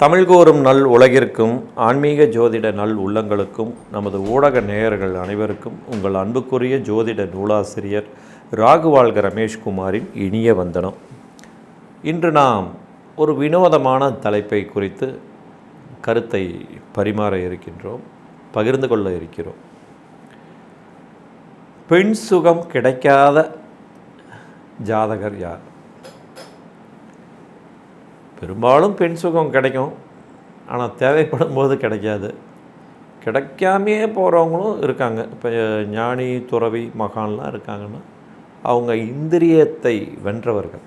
தமிழ் கோரும் நல் உலகிற்கும் ஆன்மீக ஜோதிட நல் உள்ளங்களுக்கும் நமது ஊடக நேயர்கள் அனைவருக்கும் உங்கள் அன்புக்குரிய ஜோதிட நூலாசிரியர் ராகுவாழ்க ரமேஷ்குமாரின் இனிய வந்தனம். இன்று நாம் ஒரு வினோதமான தலைப்பை குறித்து கருத்தை பரிமாற இருக்கின்றோம் பகிர்ந்து கொள்ள இருக்கிறோம். பெண் சுகம் கிடைக்காத ஜாதகர் யார்? பெரும்பாலும் பெண் சுகம் கிடைக்கும். ஆனால் தேவைப்படும் போது கிடைக்காது. கிடைக்காமையே போகிறவங்களும் இருக்காங்க. இப்போ ஞானி துறவி மகான்லாம் இருக்காங்கன்னா அவங்க இந்திரியத்தை வென்றவர்கள்.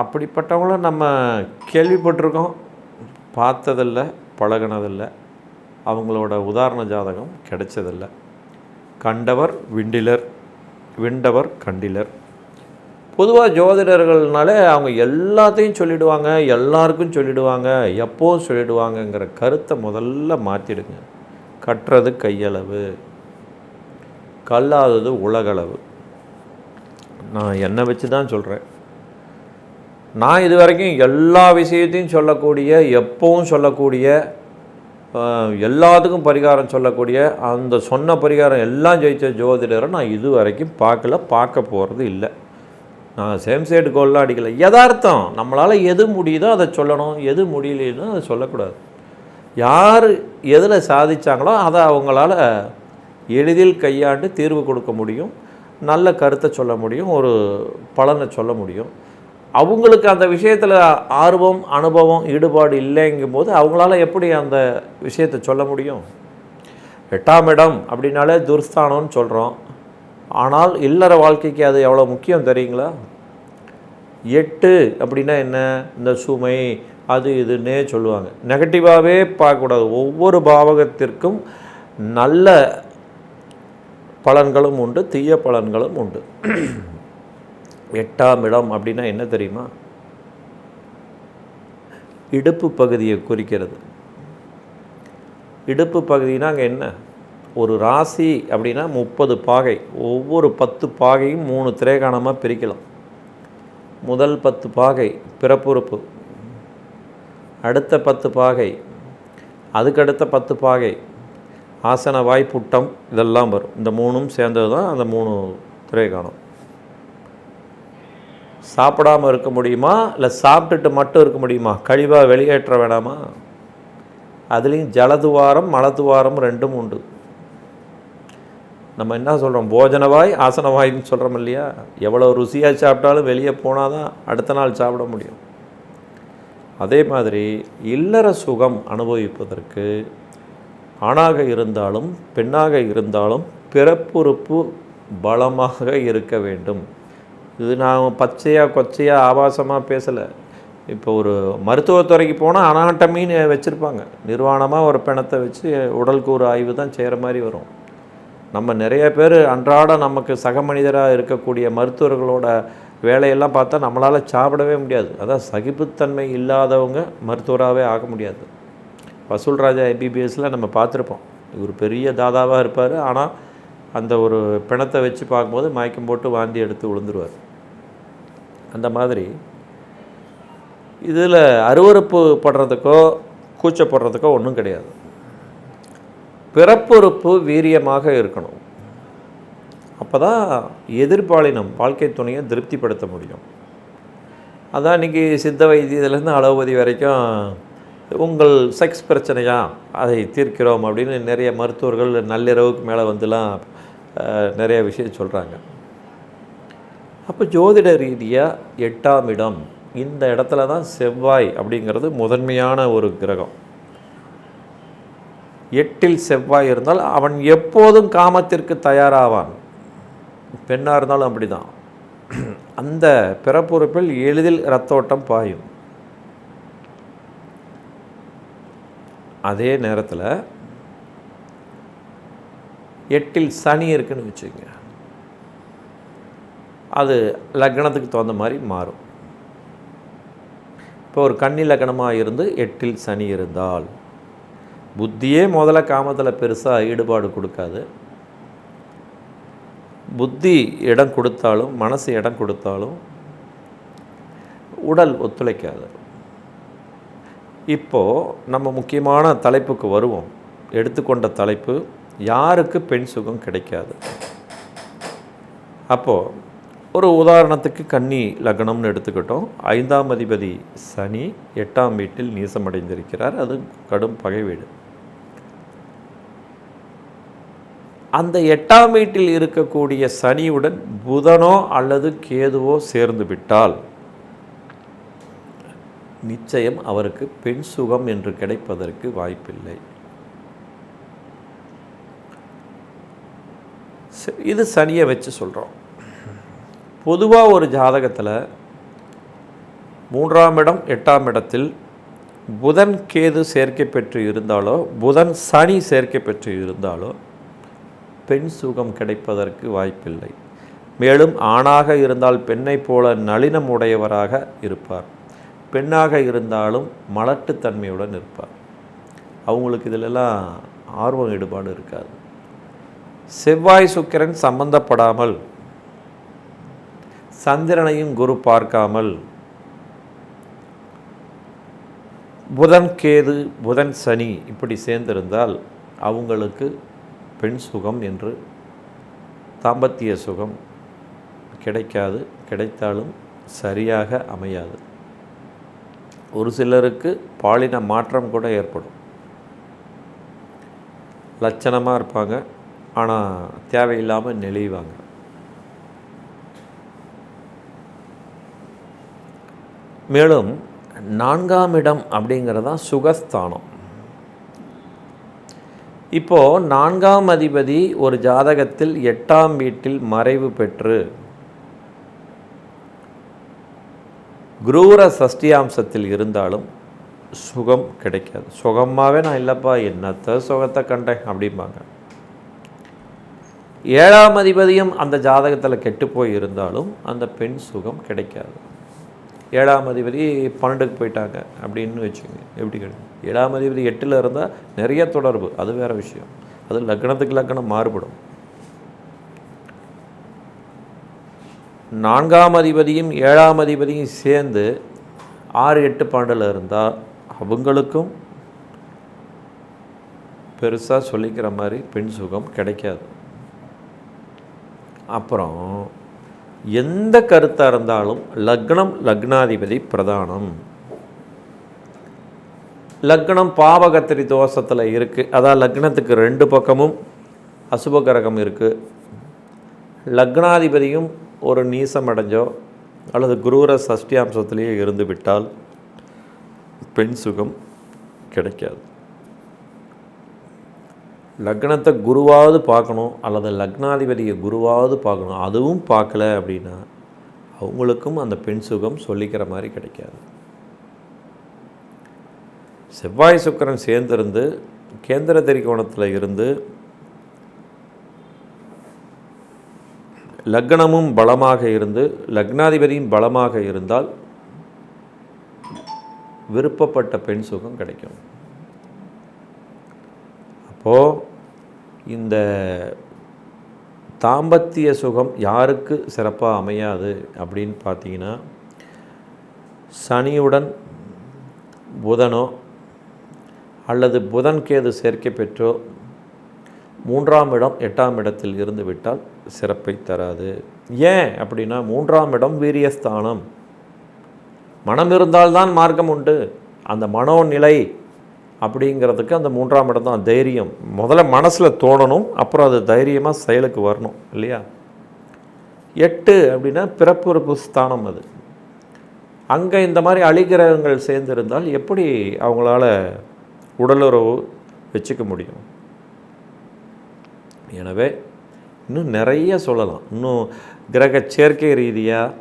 அப்படிப்பட்டவங்கள நம்ம கேள்விப்பட்டிருக்கோம். பார்த்ததில்ல பழகினதில்லை. அவங்களோட உதாரண ஜாதகம் கிடைச்சதில்லை. கண்டவர் விண்டிலர் விண்டவர் கண்டிலர். பொதுவாக ஜோதிடர்கள்னாலே அவங்க எல்லாத்தையும் சொல்லிடுவாங்க எல்லாருக்கும் சொல்லிடுவாங்க எப்போவும் சொல்லிடுவாங்கங்கிற கருத்தை முதல்ல மாற்றிடுங்க கட்டுறது கையளவு கல்லாதது உலகளவு. நான் என்னை வச்சு தான் சொல்கிறேன் நான் இது வரைக்கும் எல்லா விஷயத்தையும் சொல்லக்கூடிய எப்பவும் சொல்லக்கூடிய எல்லாத்துக்கும் பரிகாரம் சொல்லக்கூடிய அந்த சொன்ன பரிகாரம் எல்லாம் ஜெயித்த ஜோதிடரை நான் இது வரைக்கும் பார்க்கல பார்க்க போகிறது இல்லை. நான் சேம் சைடு கோல்லாம் அடிக்கலை. யதார்த்தம் நம்மளால் எது முடியுதோ அதை சொல்லணும். எது முடியலன்னு அதை சொல்லக்கூடாது. யார் எதில் சாதிச்சாங்களோ அதை அவங்களால எளிதில் கையாண்டு தீர்வு கொடுக்க முடியும். நல்ல கருத்தை சொல்ல முடியும். ஒரு பலனை சொல்ல முடியும். அவங்களுக்கு அந்த விஷயத்தில் ஆர்வம் அனுபவம் ஈடுபாடு இல்லைங்கும் போது அவங்களால எப்படி அந்த விஷயத்தை சொல்ல முடியும்? எட்டாம் இடம் அப்படின்னாலே துர்ஸ்தானம்னு சொல்கிறோம் ஆனால் இல்லற வாழ்க்கைக்கு அது எவ்வளோ முக்கியம் தெரியுங்களா? எட்டு அப்படின்னா என்ன? இந்த சுமை அது இதுன்னே சொல்லுவாங்க. நெகட்டிவாகவே பார்க்கக்கூடாது. ஒவ்வொரு பாவகத்திற்கும் நல்ல பலன்களும் உண்டு தீய பலன்களும் உண்டு. எட்டாம் இடம் அப்படின்னா என்ன தெரியுமா? இடுப்பு பகுதியை குறிக்கிறது. இடுப்பு பகுதினா அங்கே என்ன? ஒரு ராசி அப்படின்னா முப்பது பாகை. ஒவ்வொரு பத்து பாகையும் மூணு திரைகாணமாக பிரிக்கலாம். முதல் பத்து பாகை பிறப்புறுப்பு. அடுத்த பத்து பாகை அதுக்கடுத்த பத்து பாகை ஆசன வாய்ப்புட்டம் இதெல்லாம் வரும். இந்த மூணும் சேர்ந்தது தான் அந்த மூணு திரைகாணம் சாப்பிடாம இருக்க முடியுமா? இல்லை சாப்பிட்டுட்டு மட்டும் இருக்க முடியுமா? கழிவாக வெளியேற்ற வேணாமா? அதுலேயும் ஜலதுவாரம் மலதுவாரம் ரெண்டும் உண்டு. நம்ம என்ன சொல்கிறோம் போஜனவாய் ஆசனவாய்ன்னு சொல்கிறோம் இல்லையா? எவ்வளோ ருசியாக சாப்பிட்டாலும் வெளியே போனால் தான் அடுத்த நாள் சாப்பிட முடியும். அதே மாதிரி இல்லற சுகம் அனுபவிப்பதற்கு ஆணாக இருந்தாலும் பெண்ணாக இருந்தாலும் பிறப்புறுப்பு பலமாக இருக்க வேண்டும். இது நான் பச்சையாக கொச்சையாக ஆபாசமாக பேசலை. இப்போ ஒரு மருத்துவத்துறைக்கு போனால் அனாட்டமின்னு வச்சுருப்பாங்க. நிர்வாணமாக ஒரு பிணத்தை வச்சு உடல் கூறு ஆய்வு தான் செய்கிற மாதிரி வரும். நம்ம நிறைய பேர் அன்றாட நமக்கு சக மனிதராக இருக்கக்கூடிய மருத்துவர்களோட வேலையெல்லாம் பார்த்தா நம்மளால் சாப்பிடவே முடியாது. அதான் சகிப்புத்தன்மை இல்லாதவங்க மருத்துவராகவே ஆக முடியாது. வசூல் ராஜா எம்பிபிஎஸ்ல நம்ம பார்த்துருப்போம். இவர் பெரிய தாதாவாக இருப்பார். ஆனால் அந்த ஒரு பிணத்தை வச்சு பார்க்கும்போது மயக்கம் போட்டு வாந்தி எடுத்து விழுந்துருவார். அந்த மாதிரி இதில் அருவருப்பு படுறதுக்கோ கூச்சப்படுறதுக்கோ ஒன்றும் கிடையாது. பிறப்புறுப்பு வீரியமாக இருக்கணும். அப்போ தான் எதிர்பாலினம் வாழ்க்கை துணையை திருப்திப்படுத்த முடியும். அதான் இன்றைக்கி சித்த வைத்தியத்துலேருந்து அலோபதி வரைக்கும் உங்கள் செக்ஸ் பிரச்சனையா? அதை தீர்க்கிறோம் அப்படின்னு நிறைய மருத்துவர்கள் நள்ளிரவுக்கு மேலே வந்துலாம் நிறைய விஷயம் சொல்கிறாங்க அப்போ ஜோதிட ரீதியாக எட்டாம் இடம் இந்த இடத்துல தான் செவ்வாய் அப்படிங்கிறது முதன்மையான ஒரு கிரகம். எட்டில் செவ்வாய் இருந்தால் அவன் எப்போதும் காமத்திற்கு தயாராவான். பெண்ணாக இருந்தாலும் அப்படிதான். அந்த பிறப்புறுப்பில் எளிதில் ரத்தோட்டம் பாயும். அதே நேரத்தில் எட்டில் சனி இருக்குன்னு வச்சுக்கோங்க. அது லக்னத்துக்கு தகுந்த மாதிரி மாறும். இப்போ ஒரு கன்னி லக்னமாக இருந்து எட்டில் சனி இருந்தால் புத்தியே முதல்ல காமத்தில் பெருசாக ஈடுபாடு கொடுக்காது. புத்தி இடம் கொடுத்தாலும் மனசு இடம் கொடுத்தாலும் உடல் ஒத்துழைக்காது. இப்போது நம்ம முக்கியமான தலைப்புக்கு வருவோம். எடுத்துக்கொண்ட தலைப்பு யாருக்கு பெண் சுகம் கிடைக்காது? அப்போது ஒரு உதாரணத்துக்கு கன்னி லக்னம்னு எடுத்துக்கிட்டோம். ஐந்தாம் அதிபதி சனி எட்டாம் வீட்டில் நீசமடைந்திருக்கிறார். அது கடும் பகை வீடு அந்த எட்டாம் வீட்டில் இருக்கக்கூடிய சனியுடன் புதனோ அல்லது கேதுவோ சேர்ந்து விட்டால் நிச்சயம் அவருக்கு பெண் சுகம் என்று கிடைப்பதற்கு வாய்ப்பில்லை. இது சனியை வச்சு சொல்கிறோம் பொதுவாக ஒரு ஜாதகத்தில் மூன்றாம் இடம் எட்டாம் இடத்தில் புதன் கேது சேர்க்கை பெற்று இருந்தாலோ புதன் சனி சேர்க்கை பெற்று இருந்தாலோ பெண் சுகம் கிடைப்பதற்கு வாய்ப்பில்லை. மேலும் ஆணாக இருந்தால் பெண்ணைப் போல நளினம் உடையவராக இருப்பார். பெண்ணாக இருந்தாலும் மலட்டுத்தன்மையுடன் இருப்பார். அவங்களுக்கு இதிலெல்லாம் ஆர்வம் ஈடுபாடு இருக்காது. செவ்வாய் சுக்கிரன் சம்பந்தப்படாமல் சந்திரனையும் குரு பார்க்காமல் புதன் கேது புதன் சனி இப்படி சேர்ந்திருந்தால் அவங்களுக்கு பெண் சுகம் என்று தாம்பத்திய சுகம் கிடைக்காது கிடைத்தாலும் சரியாக அமையாது. ஒரு சிலருக்கு பாலின மாற்றம் கூட ஏற்படும். லட்சணமாக இருப்பாங்க ஆனால் தேவையில்லாமல் நெளிவாங்க. மேலும் நான்காம் இடம் அப்படிங்கிறதான் சுகஸ்தானம். இப்போது நான்காம் அதிபதி ஒரு ஜாதகத்தில் எட்டாம் வீட்டில் மறைவு பெற்று குரூர சஷ்டியாம்சத்தில் இருந்தாலும் சுகம் கிடைக்காது. சுகமாகவே நான் இல்லைப்பா என்னத்த சுகத்தை கண்டேன் அப்படிம்பாங்க. ஏழாம் அதிபதியும் அந்த ஜாதகத்தில் கெட்டு போய் இருந்தாலும் அந்த பெண் சுகம் கிடைக்காது. ஏழாம் அதிபதி பன்னெண்டுக்கு போயிட்டாங்க அப்படின்னு வச்சுங்க எப்படி கிடைக்கும்? ஏழாம் அதிபதி எட்டில் இருந்தால் நிறைய தொடர்பு. அது வேறு விஷயம். அது லக்னத்துக்கு லக்னம் மாறுபடும். நான்காம் அதிபதியும் ஏழாம் அதிபதியும் சேர்ந்து ஆறு எட்டு பாண்டில் இருந்தால் அவங்களுக்கும் பெருசாக சொல்லிக்கிற மாதிரி பெண் சுகம் கிடைக்காது. அப்புறம் எந்த கருத்தாக இருந்தாலும் லக்னம் லக்னாதிபதி பிரதானம். லக்னம் பாவகத்திரி தோஷத்தில் இருக்குது அதான் லக்னத்துக்கு ரெண்டு பக்கமும் அசுப கிரகம் இருக்குது லக்னாதிபதியும் ஒரு நீசம் அடைஞ்சோ அல்லது குரூர சஷ்டியாம்சத்திலேயே இருந்து விட்டால் பெண் சுகம் கிடைக்காது. லக்னத்தை குருவாவது பார்க்கணும் அல்லது லக்னாதிபதியை குருவாவது பார்க்கணும். அதுவும் பார்க்கல அப்படின்னா அவங்களுக்கும் அந்த பெண் சுகம் சொல்லிக்கிற மாதிரி கிடைக்காது. செவ்வாய் சுக்கரன் சேர்ந்திருந்து கேந்திர திரிகோணத்தில் இருந்து லக்னமும் பலமாக இருந்து லக்னாதிபதியும் பலமாக இருந்தால் விருப்பப்பட்ட பெண் சுகம் கிடைக்கும். அப்போது இந்த தாம்பத்திய சுகம் யாருக்கு சிறப்பாக அமையாது அப்படின்னு பார்த்தீங்கன்னா சனியுடன் புதனோ அல்லது புதன் கேது சேர்க்கை பெற்றோ மூன்றாம் இடம் எட்டாம் இடத்தில் இருந்து விட்டால் சிறப்பை தராது. ஏன் அப்படின்னா மூன்றாம் இடம் வீரியஸ்தானம். மனம் இருந்தால்தான் மார்க்கம் உண்டு. அந்த மனோநிலை அப்படிங்கிறதுக்கு அந்த மூன்றாம் இடம் தான் தைரியம். முதல்ல மனசில் தோணணும் அப்புறம் அது தைரியமாக செயலுக்கு வரணும் இல்லையா? எட்டு அப்படின்னா பிறப்புறுப்பு ஸ்தானம் அது. அங்கே இந்த மாதிரி அழிகிரகங்கள் சேர்ந்திருந்தால் எப்படி அவங்களால உடலுறவு வச்சுக்க முடியும். எனவே இன்னும் நிறைய சொல்லலாம். இன்னும் கிரக சேர்க்கை ரீதியாக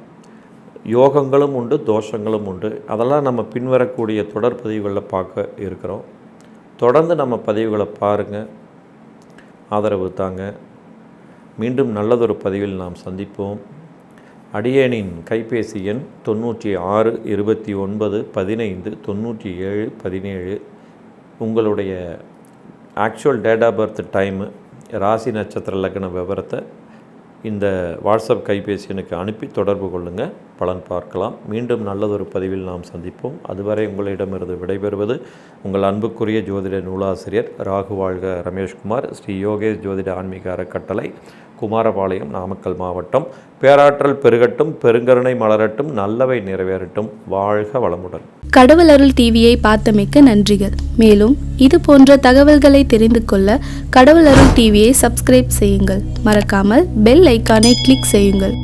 யோகங்களும் உண்டு தோஷங்களும் உண்டு. அதெல்லாம் நம்ம பின்வரக்கூடிய தொடர் பதிவுகளில் பார்க்க இருக்கிறோம். தொடர்ந்து நம்ம பதிவுகளை பாருங்கள் ஆதரவு தாங்க. மீண்டும் நல்லதொரு பதிவில் நாம் சந்திப்போம். அடியேனின் கைபேசி எண் தொண்ணூற்றி ஆறு இருபத்தி ஒன்பது பதினைந்து தொண்ணூற்றி ஏழு பதினேழு உங்களுடைய actual date of birth time ராசி நட்சத்திர லக்ன விவரத்தை இந்த வாட்ஸ்அப் கைபேசி எனக்கு அனுப்பி தொடர்பு கொள்ளுங்கள் பலன் பார்க்கலாம். மீண்டும் நல்லதொரு பதிவில் நாம் சந்திப்போம். அதுவரை உங்களிடமிருந்து விடைபெறுவது உங்கள் அன்புக்குரிய ஜோதிட நூலாசிரியர் ராகு வாழ்க ரமேஷ்குமார் ஸ்ரீ யோகேஷ் ஜோதிட ஆன்மீக அறக்கட்டளை குமாரபாளையம் நாமக்கல் மாவட்டம். பேராற்றல் பெருகட்டும் பெருங்கருணை மலரட்டும் நல்லவை நிறைவேறட்டும். வாழ்க வளமுடன். கடவுள் அருள் டிவியை பார்த்தமைக்க நன்றிகள். மேலும் இது போன்ற தகவல்களை தெரிந்து கொள்ள கடவுள் அருள் டிவியை சப்ஸ்கிரைப் செய்யுங்கள். மறக்காமல் பெல் ஐக்கானை கிளிக் செய்யுங்கள்.